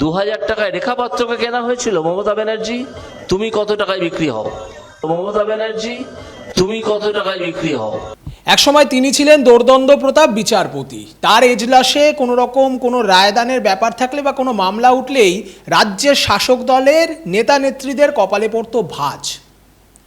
দু হাজার টাকায় রেখাপাত্রকে কেনা হয়েছিল মমতা ব্যানার্জি, তুমি কত টাকায় বিক্রি হও? মমতা ব্যানার্জি, তুমি কত টাকায় বিক্রি হও? একসময় তিনি ছিলেন দোর্দণ্ড প্রতাপ বিচারপতি। তার এজলাসে কোনো রকম কোনো রায়দানের ব্যাপার থাকলে বা কোনো মামলা উঠলেই রাজ্যের শাসক দলের নেতা নেত্রীদের কপালে পড়তো ভাঁজ।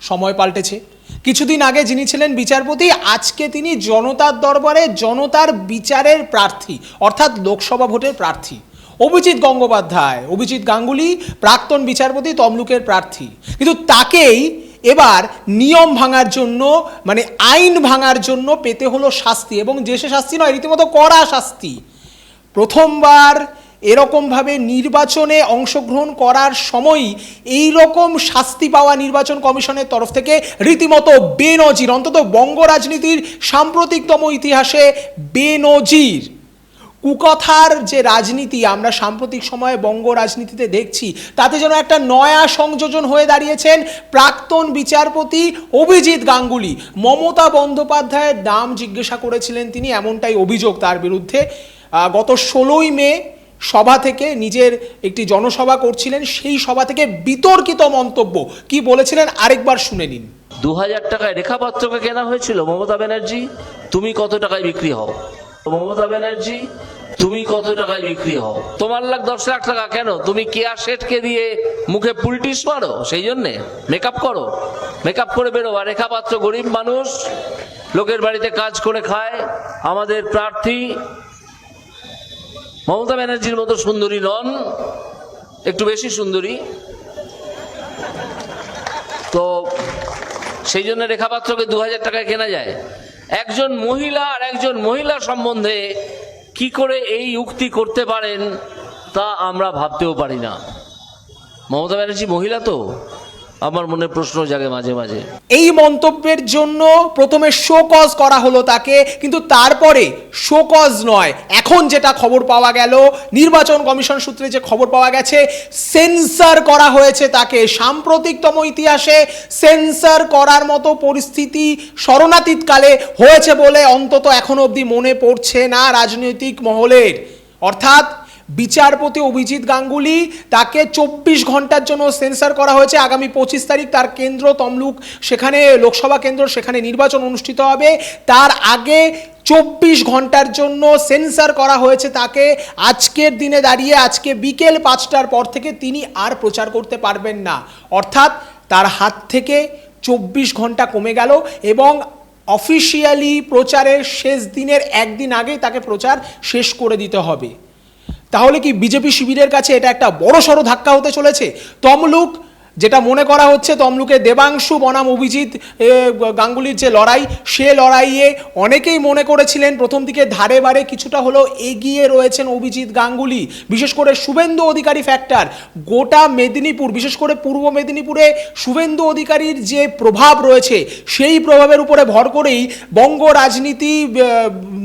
সময় পাল্টেছে। কিছুদিন আগে যিনি ছিলেন বিচারপতি, আজকে তিনি জনতার দরবারে জনতার বিচারের প্রার্থী, অর্থাৎ লোকসভা ভোটের প্রার্থী। অভিজিৎ গঙ্গোপাধ্যায়, অভিজিৎ গাঙ্গুলি, প্রাক্তন বিচারপতি তমলুকের প্রার্থী। কিন্তু তাকেই এবার নিয়ম ভাঙার জন্য মানে আইন ভাঙার জন্য পেতে হলো শাস্তি এবং যে সে শাস্তি নয়, রীতিমতো কড়া শাস্তি। প্রথমবার এরকমভাবে নির্বাচনে অংশগ্রহণ করার সময়ই এই রকম শাস্তি পাওয়া নির্বাচন কমিশনের তরফ থেকে রীতিমতো বেনজির, অন্তত বঙ্গ রাজনীতির সাম্প্রতিকতম ইতিহাসে বেনজির। কুকথার যে রাজনীতি আমরা সাম্প্রতিক সময়ে বঙ্গ রাজনীতিতে দেখছি, তাতে যেন একটা নয়া সংযোজন হয়ে দাঁড়িয়েছেন প্রাক্তন বিচারপতি অভিজিৎ গাঙ্গুলি। মমতা বন্দ্যোপাধ্যায়ের নাম জিজ্ঞাসা করেছিলেন তিনি, এমনটাই অভিযোগ তার বিরুদ্ধে। গত ষোলোই মে সভা থেকে নিজের একটি জনসভা করছিলেন, সেই সভা থেকে বিতর্কিত মন্তব্য। কি বলেছিলেন? আরেকবার শুনে নিন। দু হাজার টাকায় রেখাপাত্রকে কেনা হয়েছিল মমতা ব্যানার্জি, তুমি কত টাকায় বিক্রি হও? মমতা ব্যানার্জি, তুমি কত টাকায় বিক্রি হও? তোমার লাখ, দশ লাখ টাকা কেন? তুমি কেয়া শেঠকে দিয়ে মুখে পুলটিস মারো? সেই জন্যে মেকআপ করো। মেকআপ করে বেরো। আর রেখাপাত্র গরিব মানুষ, লোকের বাড়িতে কাজ করে খায়। আমাদের প্রার্থী মমতা ব্যানার্জির মতো সুন্দরী নন, একটু বেশি সুন্দরী। তো সেই জন্য রেখাপাত্রকে দু হাজার টাকায় কেনা যায়। একজন মহিলা আর একজন মহিলা সম্বন্ধে কি করে এই উক্তি করতে পারেন তা আমরা ভাবতেও পারি না। মমতা ব্যানার্জি মহিলা তো? আমার মনে প্রশ্ন জাগে মাঝে মাঝে। এই মন্তব্যের জন্য প্রথমে শোকজ করা হলো তাকে, কিন্তু তারপরে শোকজ নয়। এখন যেটা খবর পাওয়া গেল, নির্বাচন কমিশন সূত্রে যে খবর পাওয়া গেছে, সেন্সার করা হয়েছে তাকে। সাম্প্রতিকতম ইতিহাসে সেন্সার করার মতো পরিস্থিতি শরণাতীতকালে হয়েছে বলে অন্তত এখনও অবধি মনে পড়ছে না রাজনৈতিক মহলের। অর্থাৎ বিচারপতি অভিজিৎ গাঙ্গুলি, তাকে চব্বিশ ঘণ্টার জন্য সেন্সার করা হয়েছে। আগামী পঁচিশ তারিখ তার কেন্দ্র তমলুক, সেখানে লোকসভা কেন্দ্র, সেখানে নির্বাচন অনুষ্ঠিত হবে। তার আগে চব্বিশ ঘণ্টার জন্য সেন্সার করা হয়েছে তাকে। আজকের দিনে দাঁড়িয়ে, আজকে বিকেল পাঁচটার পর থেকে তিনি আর প্রচার করতে পারবেন না। অর্থাৎ তার হাত থেকে চব্বিশ ঘণ্টা কমে গেল এবং অফিসিয়ালি প্রচারের শেষ দিনের একদিন আগেই তাকে প্রচার শেষ করে দিতে হবে। তাহলে কি বিজেপি শিবিরের কাছে এটা একটা বড় সড়ো ধাক্কা হতে চলেছে? তমলুক, যেটা মনে করা হচ্ছে তমলুকে দেবাংশু, বনাম, অভিজিৎ গাঙ্গুলির যে লড়াই, সে লড়াইয়ে অনেকেই মনে করেছিলেন প্রথম দিকে ধারে বারে কিছুটা হলেও এগিয়ে রয়েছেন অভিজিৎ, গাঙ্গুলি, বিশেষ করে শুভেন্দু অধিকারী ফ্যাক্টর গোটা মেদিনীপুর, বিশেষ করে পূর্ব মেদিনীপুরে শুভেন্দু অধিকারীর যে প্রভাব রয়েছে, সেই প্রভাবের উপরে ভর করেই বঙ্গ রাজনীতি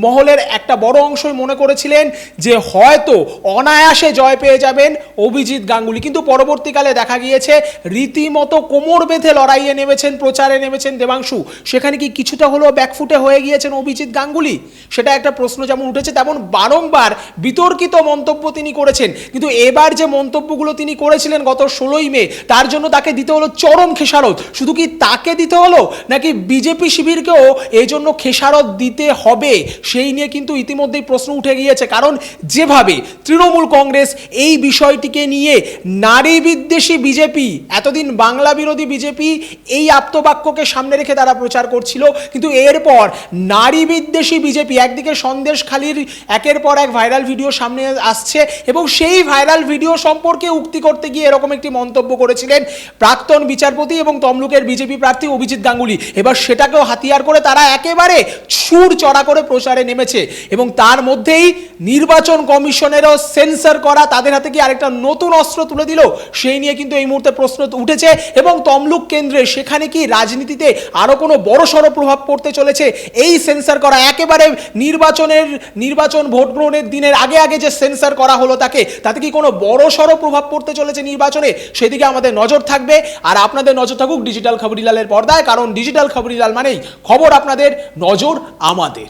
মহলের একটা বড় অংশই মনে করেছিলেন যে হয়তো অনায়াসে জয় পেয়ে যাবেন অভিজিৎ গাঙ্গুলি। কিন্তু পরবর্তীকালে দেখা গিয়েছে, রীতিমতো কোমর বেঁধে লড়াইয়ে নেমেছেন, প্রচারে নেমেছেন দেবাংশু। সেখানে কি কিছুটা হলেও ব্যাকফুটে হয়ে গিয়েছেন অভিজিৎ গাঙ্গুলি? সেটা একটা প্রশ্ন যেমন উঠেছে, তেমন বারংবার বিতর্কিত মন্তব্য তিনি করেছেন। কিন্তু এবার যে মন্তব্যগুলো তিনি করেছিলেন গত ষোলোই মে, তার জন্য তাকে দিতে হলো চরম খেসারত। শুধু কি তাকে দিতে হলো, নাকি বিজেপি শিবিরকেও এই জন্য খেসারত দিতে হবে? সেই নিয়ে কিন্তু ইতিমধ্যেই প্রশ্ন উঠে গিয়েছে। কারণ যেভাবে তৃণমূল কংগ্রেস এই বিষয়টিকে নিয়ে নারী বিদ্বেষী বিজেপি, এতদিন বাংলা বিরোধী বিজেপি এই আপ্তবাক্যকে সামনে রেখে তারা প্রচার করছিল। কিন্তু এরপর নারী বিদ্বেষী বিজেপি একদিকে সন্দেশখালির একের পর এক ভাইরাল ভিডিও সামনে আসছে এবং সেই ভাইরাল ভিডিও সম্পর্কে উক্তি করতে গিয়ে এরকম একটি মন্তব্য করেছিলেন প্রাক্তন বিচারপতি এবং তমলুকের বিজেপি প্রার্থী অভিজিৎ গাঙ্গুলি। এবার সেটাকেও হাতিয়ার করে তারা একেবারে সুর চড়া করে প্রচারে নেমেছে এবং তার মধ্যেই নির্বাচন কমিশনেরও সেন্সার করা তাদের হাতে কি আরেকটা নতুন অস্ত্র তুলে দিল, সেই নিয়ে কিন্তু এই মুহূর্তে প্রশ্ন উঠেছে এবং তমলুক কেন্দ্রে সেখানে কি রাজনীতিতে আরও কোনো বড় সড়ো প্রভাব পড়তে চলেছে? এই সেন্সার করা একেবারে নির্বাচনের, নির্বাচন ভোট গ্রহণের দিনের আগে আগে যে সেন্সার করা হলো তাকে, তাতে কি কোনো বড় সড়ো প্রভাব পড়তে চলেছে নির্বাচনে? সেদিকে আমাদের নজর থাকবে। আর আপনাদের নজর থাকুক ডিজিটাল খবরিলালের পর্দায়, কারণ ডিজিটাল খবরিলাল মানেই খবর আপনাদের, নজর আমাদের।